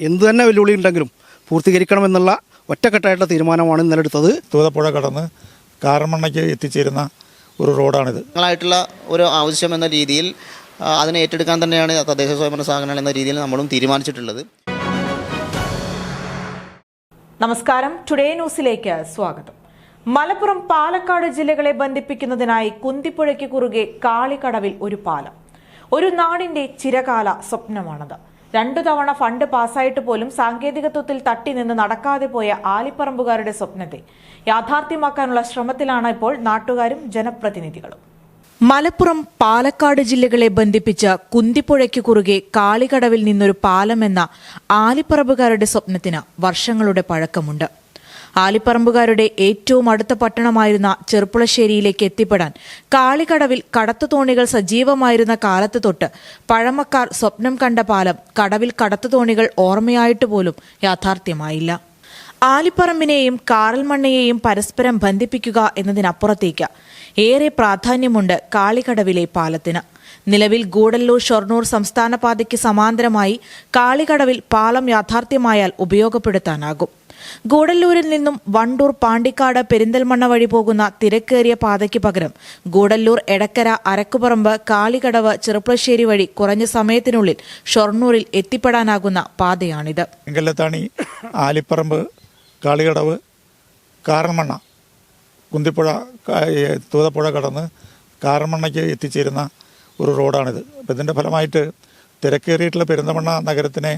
എന്തു തന്നെ വെല്ലുവിളി ഉണ്ടെങ്കിലും പൂർത്തീകരിക്കണമെന്നുള്ള ഒറ്റക്കെട്ടായിട്ടുള്ള തീരുമാനമാണ് ഇന്നലെ എടുത്തത്. തൂതപ്പുഴ കടന്ന് കാരമണ്ണയ്ക്ക് എത്തിച്ചേരുന്ന ഒരു റോഡാണിത്. ഞങ്ങളായിട്ടുള്ള ഒരു ആവശ്യം എന്ന രീതിയിൽ അതിനെ ഏറ്റെടുക്കാൻ തന്നെയാണ് തദ്ദേശ സ്വയംഭരണ സ്ഥാപനങ്ങൾ എന്ന രീതിയിൽ നമ്മളും തീരുമാനിച്ചിട്ടുള്ളത്. നമസ്കാരം. ടുഡേ ന്യൂസിലേക്ക് സ്വാഗതം. മലപ്പുറം പാലക്കാട് ജില്ലകളെ ബന്ധിപ്പിക്കുന്നതിനായി കുന്തിപ്പുഴയ്ക്ക് കുറുകെ കാളിക്കടവിൽ ഒരു പാലം. ഒരു നാടിന്റെ ചിരകാല സ്വപ്നമാണത്. രണ്ടു തവണ ഫണ്ട് പാസ്സായിട്ട് പോലും സാങ്കേതികത്വത്തിൽ തട്ടി നിന്ന് നടക്കാതെ പോയ ആലിപ്പറമ്പുകാരുടെ സ്വപ്നത്തെ യാഥാർത്ഥ്യമാക്കാനുള്ള ശ്രമത്തിലാണ് ഇപ്പോൾ നാട്ടുകാരും ജനപ്രതിനിധികളും. മലപ്പുറം പാലക്കാട് ജില്ലകളെ ബന്ധിപ്പിച്ച കുന്തിപ്പുഴയ്ക്ക് കുറുകെ കാളികടവിൽ നിന്നൊരു പാലമെന്ന ആലിപ്പറമ്പുകാരുടെ സ്വപ്നത്തിന് വർഷങ്ങളുടെ പഴക്കമുണ്ട്. ആലിപ്പറമ്പുകാരുടെ ഏറ്റവും അടുത്ത പട്ടണമായിരുന്ന ചെറുപ്പുളശ്ശേരിയിലേക്ക് എത്തിപ്പെടാൻ കാളികടവിൽ കടത്തുതോണികൾ സജീവമായിരുന്ന കാലത്ത് തൊട്ട് പഴമക്കാർ സ്വപ്നം കണ്ട പാലം കടവിൽ കടത്തുതോണികൾ ഓർമ്മയായിട്ട് പോലും യാഥാർത്ഥ്യമായില്ല. ആലിപ്പറമ്പിനെയും കാറൽമണ്ണയെയും പരസ്പരം ബന്ധിപ്പിക്കുക എന്നതിനപ്പുറത്തേക്ക് ഏറെ പ്രാധാന്യമുണ്ട് കാളികടവിലെ പാലത്തിന്. നിലവിൽ ഗൂഡല്ലൂർ ഷൊർണൂർ സംസ്ഥാന പാതയ്ക്ക് സമാന്തരമായി കാളികടവിൽ പാലം യാഥാർത്ഥ്യമായാൽ ഉപയോഗപ്പെടുത്താനാകും. ഗൂഡല്ലൂരിൽ നിന്നും വണ്ടൂർ പാണ്ടിക്കാട് പെരിന്തൽമണ്ണ വഴി പോകുന്ന തിരക്കേറിയ പാതയ്ക്ക് പകരം ഗൂഡല്ലൂർ എടക്കര അരക്കുപറമ്പ് കാളികടവ് ചെറുപ്പശ്ശേരി വഴി കുറഞ്ഞ സമയത്തിനുള്ളിൽ ഷൊർണൂരിൽ എത്തിപ്പെടാനാകുന്ന പാതയാണിത്. എങ്കല്ലത്താണി ആലിപ്പറമ്പ് കാളികടവ് കാറമണ്ണ കുന്തിപ്പുഴ തൂതപ്പുഴ കടന്ന് കാറമണ്ണയ്ക്ക് എത്തിച്ചേരുന്ന ഒരു റോഡാണിത്. അപ്പം ഇതിന്റെ ഫലമായിട്ട് തിരക്കേറിയിട്ടുള്ള പെരിന്തമണ്ണ നഗരത്തിനെ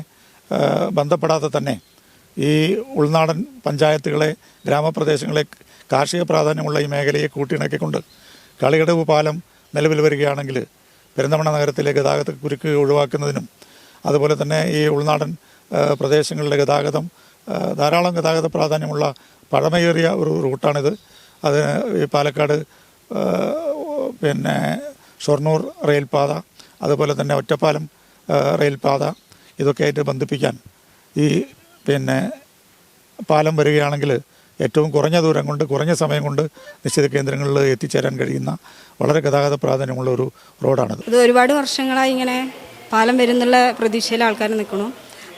ബന്ധപ്പെടാതെ തന്നെ ഈ ഉൾനാടൻ പഞ്ചായത്തുകളെ ഗ്രാമപ്രദേശങ്ങളെ കാർഷിക പ്രാധാന്യമുള്ള ഈ മേഖലയെ കൂട്ടിയിണക്കിക്കൊണ്ട് കളികടവ് പാലം നിലവിൽ വരികയാണെങ്കിൽ പെരുന്തമണ നഗരത്തിലെ ഗതാഗത കുരുക്ക് ഒഴിവാക്കുന്നതിനും അതുപോലെ തന്നെ ഈ ഉൾനാടൻ പ്രദേശങ്ങളിലെ ഗതാഗതം ധാരാളം ഗതാഗത പ്രാധാന്യമുള്ള പഴമയേറിയ ഒരു റൂട്ടാണിത്. അത് ഈ പാലക്കാട് പിന്നെ ഷൊർണൂർ റെയിൽപാത അതുപോലെ തന്നെ ഒറ്റപ്പാലം റെയിൽപാത ഇതൊക്കെ ആയിട്ട് ബന്ധിപ്പിക്കാൻ ഈ പിന്നെ പാലം വരികയാണെങ്കിൽ ഏറ്റവും കുറഞ്ഞ ദൂരം കൊണ്ട് കുറഞ്ഞ സമയം കൊണ്ട് നിശ്ചിത കേന്ദ്രങ്ങളിൽ എത്തിച്ചേരാൻ കഴിയുന്ന വളരെ ഗതാഗത പ്രാധാന്യമുള്ള ഒരു റോഡാണ് ഇത് ഒരുപാട് വർഷങ്ങളായി ഇങ്ങനെ പാലം വരുന്നുള്ള പ്രതീക്ഷയിൽ ആൾക്കാർ നിൽക്കണം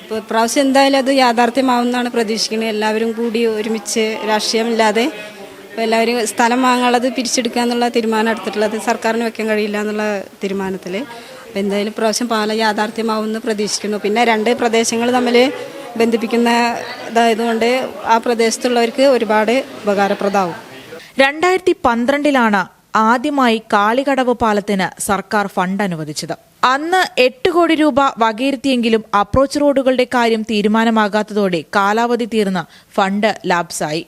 അപ്പോൾ ഇപ്രാവശ്യം എന്തായാലും അത് യാഥാർത്ഥ്യമാവുമെന്നാണ് പ്രതീക്ഷിക്കുന്നത്. എല്ലാവരും കൂടി ഒരുമിച്ച് രാഷ്ട്രീയമില്ലാതെ അപ്പോൾ എല്ലാവരും സ്ഥലം വാങ്ങാനുള്ളത് പിരിച്ചെടുക്കുക എന്നുള്ള തീരുമാനം എടുത്തിട്ടുള്ളത് സർക്കാരിന് വെക്കാൻ കഴിയില്ല എന്നുള്ള തീരുമാനത്തിൽ. അപ്പോൾ എന്തായാലും ഇപ്രാവശ്യം പാലം യാഥാർത്ഥ്യമാവുമെന്ന് പ്രതീക്ഷിക്കുന്നു. പിന്നെ രണ്ട് പ്രദേശങ്ങൾ തമ്മിൽ ബന്ധിപ്പിക്കുന്ന ഇതായതുകൊണ്ട് ആ പ്രദേശത്തുള്ളവർക്ക് ഒരുപാട് ഉപകാരപ്രദമാവും. രണ്ടായിരത്തി പന്ത്രണ്ടിലാണ് ആദ്യമായി കാളികടവ് പാലത്തിന് സർക്കാർ ഫണ്ട് അനുവദിച്ചത്. അന്ന് എട്ട് കോടി രൂപ വകയിരുത്തിയെങ്കിലും അപ്രോച്ച് റോഡുകളുടെ കാര്യം തീരുമാനമാകാത്തതോടെ കാലാവധി തീർന്ന ഫണ്ട് ലാപ്സായി.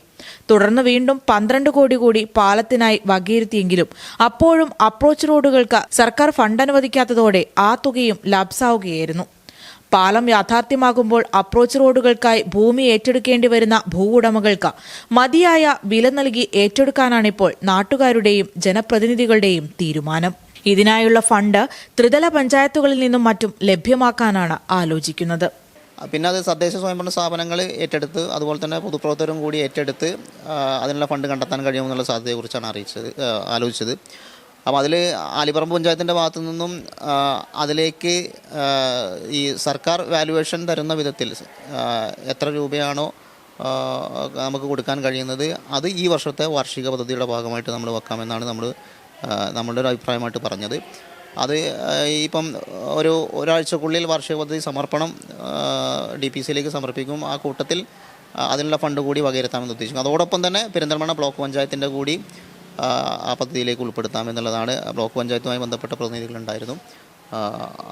തുടർന്ന് വീണ്ടും പന്ത്രണ്ട് കോടി കൂടി പാലത്തിനായി വകയിരുത്തിയെങ്കിലും അപ്പോഴും അപ്രോച്ച് റോഡുകൾക്ക് സർക്കാർ ഫണ്ട് അനുവദിക്കാത്തതോടെ ആ തുകയും ലാപ്സാവുകയായിരുന്നു. പാലം യാഥാർത്ഥ്യമാകുമ്പോൾ അപ്രോച്ച് റോഡുകൾക്കായി ഭൂമി ഏറ്റെടുക്കേണ്ടി വരുന്ന ഭൂവുടമകൾക്ക് മതിയായ വില നൽകി ഏറ്റെടുക്കാനാണിപ്പോൾ നാട്ടുകാരുടെയും ജനപ്രതിനിധികളുടെയും തീരുമാനം. ഇതിനായുള്ള ഫണ്ട് ത്രിതല പഞ്ചായത്തുകളിൽ നിന്നും മറ്റും ലഭ്യമാക്കാനാണ് ആലോചിക്കുന്നത്. പിന്നെ അത് തദ്ദേശ സ്വയംഭരണ സ്ഥാപനങ്ങൾ ഏറ്റെടുത്ത് അതുപോലെ തന്നെ പൊതുപ്രവർത്തകരും കൂടി ഏറ്റെടുത്ത് അതിനുള്ള ഫണ്ട് കണ്ടെത്താൻ കഴിയുമെന്നുള്ള സാധ്യതയെക്കുറിച്ചാണ് അറിയിച്ചത് ആലോചിച്ചത്. അപ്പോൾ അതിൽ ആലിപ്പറമ്പ് പഞ്ചായത്തിന്റെ ഭാഗത്തു നിന്നും അതിലേക്ക് ഈ സർക്കാർ വാലുവേഷൻ തരുന്ന വിധത്തിൽ എത്ര രൂപയാണോ നമുക്ക് കൊടുക്കാൻ കഴിയുന്നത് അത് ഈ വർഷത്തെ വാർഷിക പദ്ധതിയുടെ ഭാഗമായിട്ട് നമ്മൾ വെക്കാമെന്നാണ് നമ്മൾ നമ്മളുടെ ഒരു അഭിപ്രായമായിട്ട് പറഞ്ഞത്. അത് ഇപ്പം ഒരു ഒരാഴ്ചക്കുള്ളിൽ വാർഷിക പദ്ധതി സമർപ്പണം ഡി പി സിയിലേക്ക് സമർപ്പിക്കും. ആ കൂട്ടത്തിൽ അതിനുള്ള ഫണ്ട് കൂടി വകയിരുത്താമെന്ന് ഉദ്ദേശിക്കും അതോടൊപ്പം തന്നെ പെരിന്തൽമണ്ണ ബ്ലോക്ക് പഞ്ചായത്തിന്റെ കൂടി ആ, പദ്ധതിയിലേക്ക് ഉൾപ്പെടുത്താം എന്നുള്ളതാണ് ബ്ലോക്ക് പഞ്ചായത്തുമായി ബന്ധപ്പെട്ട പ്രതിനിധികളുണ്ടായിരുന്നു.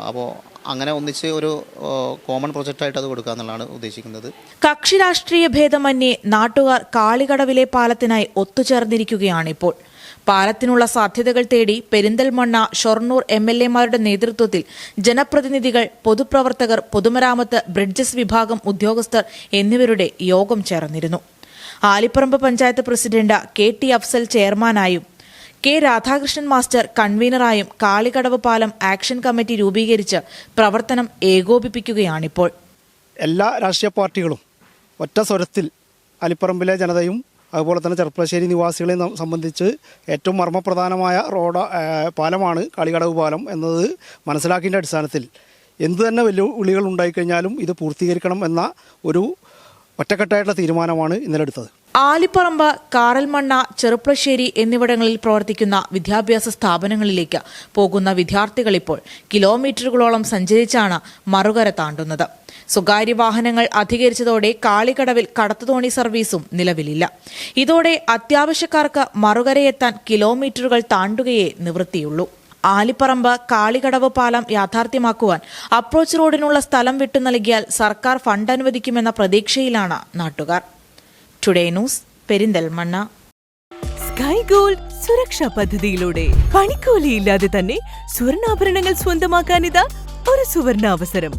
അപ്പോൾ അങ്ങനെ ഒന്നിച്ച് ഒരു കോമൺ പ്രൊജക്റ്റായിട്ട് അത് കൊടുക്കുക എന്നുള്ളതാണ് ഉദ്ദേശിക്കുന്നത്. കക്ഷി രാഷ്ട്രീയ ഭേദമന്യേ നാട്ടുകാർ കാളികടവിലെ പാലത്തിനായി ഒത്തുചേർന്നിരിക്കുകയാണിപ്പോൾ പാലത്തിനുള്ള സാധ്യതകൾ തേടി പെരിന്തൽമണ്ണ ഷൊർണൂർ എം എൽ എമാരുടെ നേതൃത്വത്തിൽ ജനപ്രതിനിധികൾ പൊതുപ്രവർത്തകർ പൊതുമരാമത്ത് ബ്രിഡ്ജസ് വിഭാഗം ഉദ്യോഗസ്ഥർ എന്നിവരുടെ യോഗം ചേർന്നിരുന്നു. Alipparamba panchayat president K T Afsal ചെയർമാനായും K Radhakrishnan master കൺവീനറായും കാളികടവ് പാലം ആക്ഷൻ കമ്മിറ്റി രൂപീകരിച്ച് പ്രവർത്തനം ഏകോപിപ്പിക്കുകയാണിപ്പോൾ. എല്ലാ രാഷ്ട്രീയ പാർട്ടികളും ഒറ്റ സ്വരത്തിൽ അലിപ്പറമ്പിലെ ജനതയും അതുപോലെ തന്നെ ചെറുപ്പശ്ശേരി നിവാസികളെ സംബന്ധിച്ച് ഏറ്റവും മർമ്മപ്രധാനമായ റോഡ് പാലമാണ് കാളികടവ് പാലം എന്നത് മനസ്സിലാക്കിയതിന്റെ അടിസ്ഥാനത്തിൽ എന്തു തന്നെ വെല്ലുവിളികൾ ഉണ്ടായിക്കഴിഞ്ഞാലും ഇത് പൂർത്തീകരിക്കണം എന്ന ഒരു ഒറ്റക്കെട്ടായിട്ടുള്ള തീരുമാനമാണ് ഇന്നലെ എടുത്തത്. ആലിപ്പറമ്പ് കാറൽമണ്ണ ചെറുപ്പശ്ശേരി എന്നിവിടങ്ങളിൽ പ്രവർത്തിക്കുന്ന വിദ്യാഭ്യാസ സ്ഥാപനങ്ങളിലേക്ക് പോകുന്ന വിദ്യാർത്ഥികൾ ഇപ്പോൾ കിലോമീറ്ററുകളോളം സഞ്ചരിച്ചാണ് മറുകര താണ്ടുന്നത്. സ്വകാര്യ വാഹനങ്ങൾ അധികരിച്ചതോടെ കാളികടവിൽ കടത്തുതോണി സർവീസും നിലവിലില്ല. ഇതോടെ അത്യാവശ്യക്കാർക്ക് മറുകരയെത്താൻ കിലോമീറ്ററുകൾ താണ്ടുകയേ നിവൃത്തിയുള്ളൂ. ആലിപ്പറമ്പ് കാളികടവ് പാലം യാഥാർത്ഥ്യമാക്കുവാൻ അപ്രോച്ച് റോഡിനുള്ള സ്ഥലം വിട്ടു നൽകിയാൽ സർക്കാർ ഫണ്ട് അനുവദിക്കുമെന്ന പ്രതീക്ഷയിലാണ് നാട്ടുകാർ. Today news Perinthalmanna. Sky gold സുരക്ഷാ പദ്ധതിയിലൂടെ പണിക്കൂലിയില്ലാതെ തന്നെ സ്വർണാഭരണങ്ങൾ സ്വന്തമാക്കാനിതാ ഒരു സുവർണ അവസരം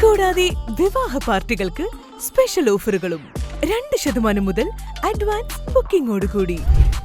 കൂടാതെ വിവാഹ പാർട്ടികൾക്ക് സ്പെഷ്യൽ ഓഫറുകളും രണ്ട് ശതമാനം മുതൽ അഡ്വാൻസ് ബുക്കിംഗോടുകൂടി